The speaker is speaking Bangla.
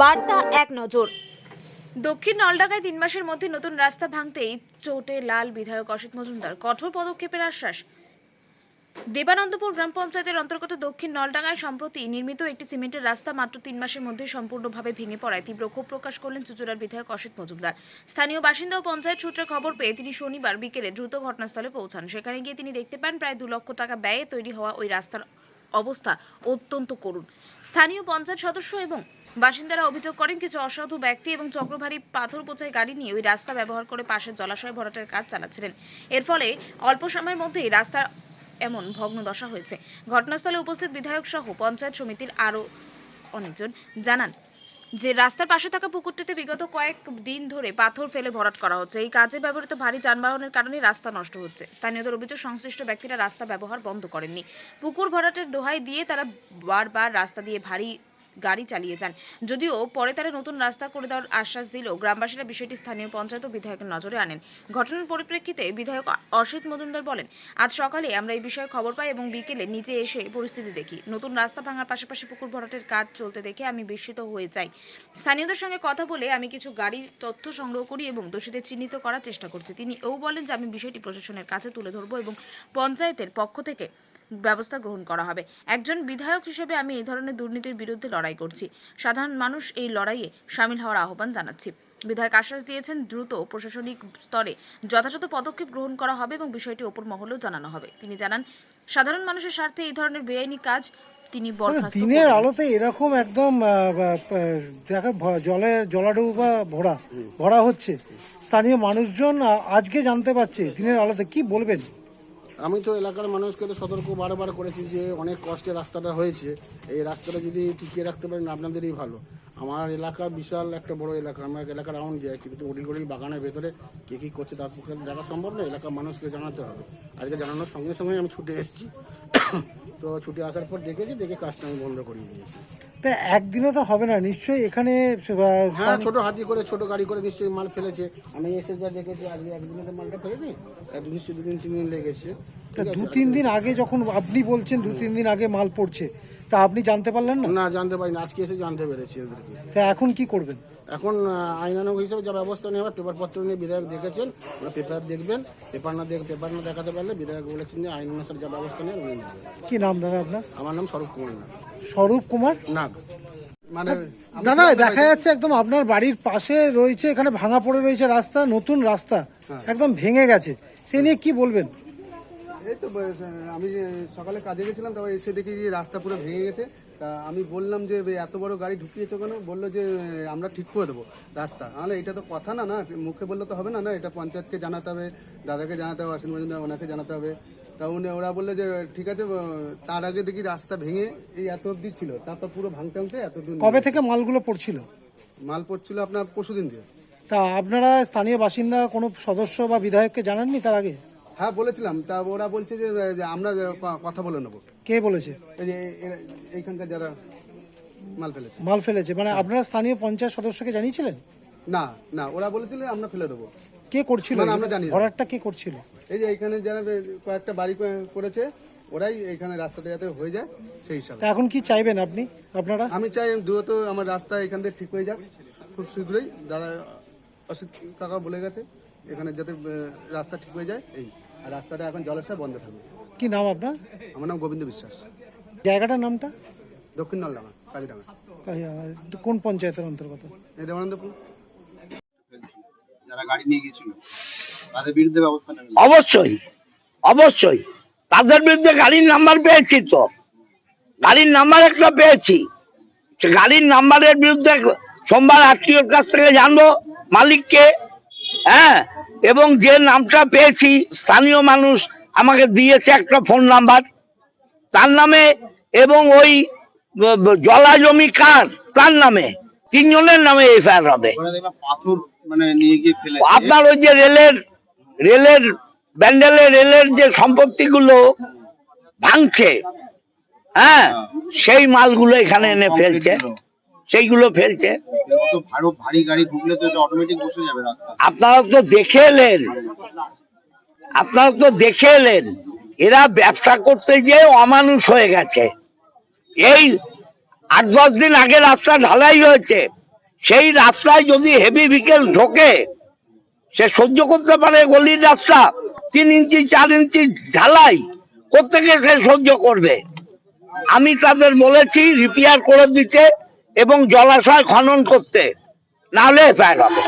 বার্তা এক নজর। দক্ষিণ নলডাঙ্গায় তিন মাসের মধ্যে নতুন রাস্তা ভাঙতেই চোটে লাল বিধায়ক অসিত মজুমদার। কঠোর পদক্ষেপের আশ্বাস। দেবানন্দপুর গ্রাম পঞ্চায়েতের অন্তর্গত দক্ষিণ নলডাঙ্গায় সম্প্রতি নির্মিত একটি সিমেন্টের রাস্তা মাত্র তিন মাসের মধ্যে সম্পূর্ণভাবে ভেঙে পড়ায় তীব্র ক্ষোভ প্রকাশ করলেন চুচুড়ার বিধায়ক অসিত মজুমদার। স্থানীয় বাসিন্দা ও পঞ্চায়েত সূত্রে খবর পেয়ে তিনি শনিবার বিকেলে দ্রুত ঘটনাস্থলে পৌঁছান। সেখানে গিয়ে তিনি দেখতে পান, প্রায় দু লক্ষ টাকা ব্যয়ে তৈরি হওয়া ওই রাস্তার অবস্থা অত্যন্ত করুণ। স্থানীয় পঞ্চায়েত সদস্য এবং বাসিন্দারা অভিযোগ করেন, কিছু অসাধু ব্যক্তি এবং চক্রভারী পাথর পোচাই গাড়ি নিয়ে ওই রাস্তা ব্যবহার করে পাশের জলাশয় ভরাটের কাজ চালাচ্ছিলেন। এর ফলে অল্প সময়ের মধ্যেই রাস্তা এমন ভগ্ন দশা হয়েছে। ঘটনাস্থলে উপস্থিত বিধায়ক সহ পঞ্চায়েত সমিতির আরও অনেকজন জানান যে রাস্তার পাশে থাকা পুকুরটিতে বিগত কয়েক দিন ধরে পাথর ফেলে ভরাট করা হচ্ছে। এই কাজে ব্যবহৃত ভারী যানবাহনের কারণে রাস্তা নষ্ট হচ্ছে। স্থানীয়দের অভিযোগ, সংশ্লিষ্ট ব্যক্তিরা রাস্তা ব্যবহার বন্ধ করেননি। পুকুর ভরাটের দোহাই দিয়ে তারা বারবার রাস্তা দিয়ে ভারী গাড়ি চালিয়ে যান। যদিও পরে তারা নতুন রাস্তা করে দেওয়ার আশ্বাস দিলেও গ্রামবাসীরা বিষয়টি স্থানীয় পঞ্চায়েত বিধায়কের নজরে আনেন। ঘটনার পরিপ্রেক্ষিতে বিধায়ক অসিত মজুমদার বলেন, আজ সকালে আমরা এই বিষয়ে খবর পাই এবং বিকেলে নিজে এসে পরিস্থিতি দেখি। নতুন রাস্তা ভাঙার পাশাপাশি পুকুর ভরাটের কাজ চলতে দেখে আমি বিস্মিত হয়ে যাই। স্থানীয়দের সঙ্গে কথা বলে আমি কিছু গাড়ির তথ্য সংগ্রহ করি এবং দোষীদের চিহ্নিত করার চেষ্টা করছি। তিনি এও বলেন যে আমি বিষয়টি প্রশাসনের কাছে তুলে ধরবো এবং পঞ্চায়েতের পক্ষ থেকে ব্যবস্থা গ্রহণ করা হবে। একজন বিধায়ক হিসেবে আমি এই ধরনের দুর্নীতির বিরুদ্ধে লড়াই করছি। সাধারণ মানুষ এই লড়াইয়ে সামিল হওয়ার আহ্বান জানাচ্ছি। বিধায়ক আশ্বাস দিয়েছেন দ্রুত প্রশাসনিক স্তরে যথাযথ পদক্ষেপ গ্রহণ করা হবে এবং বিষয়টি ওপর মহলেও জানানো হবে। তিনি জানান সাধারণ মানুষের স্বার্থে এই ধরনের বেআইনি কাজ তিনি দিনের আলোতে এরকম একদম আহ, বা- বা- দেখা জলে জলাডুবা ভরা ভরা হচ্ছে। স্থানীয় মানুষজন আজকে জানতে পারছে দিনের আলোতে। কি বলবেন? আমি তো এলাকার মানুষকে তো সতর্ক বারবার করেছি যে অনেক কষ্টে রাস্তাটা হয়েছে। এই রাস্তাটা যদি টিকিয়ে রাখতে পারেন, আপনাদেরই ভালো। আমার এলাকা বিশাল একটা বড় এলাকা। আমার এলাকা রাউন্ড যায়, কিন্তু ওড়ি গড়ি বাগানের ভেতরে কে কী করছে তার পক্ষে দেখা সম্ভব না এলাকার মানুষকে জানাতে হবে। আজকে জানানোর সঙ্গে সঙ্গে আমি ছুটে এসেছি। তো ছুটে আসার পর দেখেছি, দেখে কাজটা আমি বন্ধ করিয়ে দিয়েছি। তা একদিনও তো হবে না নিশ্চয়ই এখানে হ্যাঁ ছোট হাতি করে ছোট গাড়ি করে নিশ্চয়ই মাল ফেলেছে। আমি এসে যা দেখেছি আজকে একদিনে তো মালটা ফেলেনি। নিশ্চয়ই দুদিন তিন দিন লেগেছে। তা দু তিন দিন আগে যখন আপনি বলছেন দু তিন দিন আগে মাল পড়ছে তা আপনি জানতে পারলেন না? না জানতে পারিনি আজকে এসে জানতে পেরেছি এদেরকে তা এখন কি করবেন? এখন আহ, আইনানুগ হিসেবে যা ব্যবস্থা নেওয়া পেপার পত্র নিয়ে বিধায়ক দেখেছেন ওরা পেপার দেখবেন পেপার না দেখ পেপার না দেখাতে পারলে বিধায়ক বলেছেন যে আইন অনুসারে যা ব্যবস্থা নেয় উনি নেবেন। কি নাম দাদা আপনার? আমার নাম স্বরূপ কুমার স্বরূপ কুমার? নাগ। মানে দাদা দেখা যাচ্ছে একদম আপনার বাড়ির পাশে রয়েছে এখানে ভাঙা পড়ে রয়েছে রাস্তা নতুন রাস্তা। একদম ভেঙে গেছে। সে নিয়ে কি বলবেন? এই তো আমি যে সকালে কাজে গেছিলাম তারপর এসে দেখি যে রাস্তা পুরো ভেঙে গেছে। তা আমি বললাম যে এত বড় গাড়ি ঢুকিয়েছো কেন? বলল যে আমরা ঠিক করে দেবো রাস্তা। তাহলে এটা তো কথা না না? মুখে বললে তো হবে না না? এটা পঞ্চায়েতকে জানাতে হবে দাদাকে জানাতে হবে অসীম মজুমদার ওনাকে জানাতে হবে। তা উনি ওরা বলল যে ঠিক আছে তার আগে দেখি রাস্তা ভেঙে এই এত অব্দি ছিল তারপর পুরো ভাঙতে ভাঙতে এত দূর কবে থেকে মালগুলো পড়ছিল? মাল পড়ছিল আপনার পরশুদিন দিয়ে। তা আপনারা স্থানীয় বাসিন্দা কোনো সদস্য বা বিধায়ককে জানাননি তার আগে? হ্যাঁ বলেছিলাম। তা ওরা বলছে যে যে আমরা কথা বলে নেব। কে বলেছে? এই যে এইখানকার যারা মাল ফেলেছে। মাল ফেলেছে মানে আপনারা স্থানীয় পঞ্চায়েত সদস্যকে জানিয়েছিলেন? না না ওরা বলেছিল আমরা ফেলে দেবো। কে করছিল না, আমরা জানি না। ভরাটটা কে করছিল? এই যে এখানে যারা বে- কয়েকটা বাড়ি করে- করেছে ওরাই এখানে রাস্তাটা যাতে হয়ে যায় সেই হিসাবে। তা এখন কি চাইবেন আপনি আপনারা? আমি চাই দ্রুত আমার রাস্তা এখান থেকে ঠিক হয়ে যাক। খুব শীঘ্রই দাদা অসিত কাকা বলে গেছে এখানে যাতে আহ, রাস্তা ঠিক হয়ে যায় এই। আর রাস্তাটা এখন জলাশয় বন্ধ থাকবে। কি নাম আপনার? আমার নাম গোবিন্দ বিশ্বাস। জায়গাটার নামটা? দক্ষিণ নলডাঙ্গা আহ, কোন পঞ্চায়েতের অন্তর্গত? এই দেবানন্দপুর। যারা গাড়ি নিয়ে গেছিল তাদের বিরুদ্ধে ব্যবস্থা নেবেন অবশ্যই অবশ্যই। তাদের বিরুদ্ধে গাড়ির নাম্বার পেয়েছি তো। গাড়ির নাম্বার একটা পেয়েছি। গাড়ির নাম্বারের বিরুদ্ধে সোমবার আত্মীয়র কাছ থেকে জানব মালিককে হ্যাঁ? এবং যে নামটা পেয়েছি স্থানীয় মানুষ আমাকে দিয়েছে একটা ফোন নাম্বার তার নামে এবং ওই জলা জমি কার? তার নামে। তিনজনের নামে এফআইআর হবে। মানে নিয়ে গিয়ে ফেলে আপনার ওই যে রেলের রেলের ব্যান্ডেলের রেলের যে সম্পত্তিগুলো ভাঙছে হ্যাঁ সেই মালগুলো এখানে এনে ফেলছে সেইগুলো ফেলছে। আপনারা তো দেখে এলেন আপনারা তো দেখে এলেন এরা ব্যবসা করতে গিয়ে অমানুষ হয়ে গেছে। এই আট দশ দিন আগে রাস্তা ঢালাই হয়েছে। সেই রাস্তায় যদি হেভি ভিকেল ঢোকে, সে সহ্য করতে পারে গলির রাস্তা। তিন ইঞ্চি, চার ইঞ্চি ঢালাই কোথেকে সে সহ্য করবে? আমি তাদের বলেছি রিপেয়ার করে দিতে এবং জলাশয় খনন করতে। নাহলে এফআইআর হবে।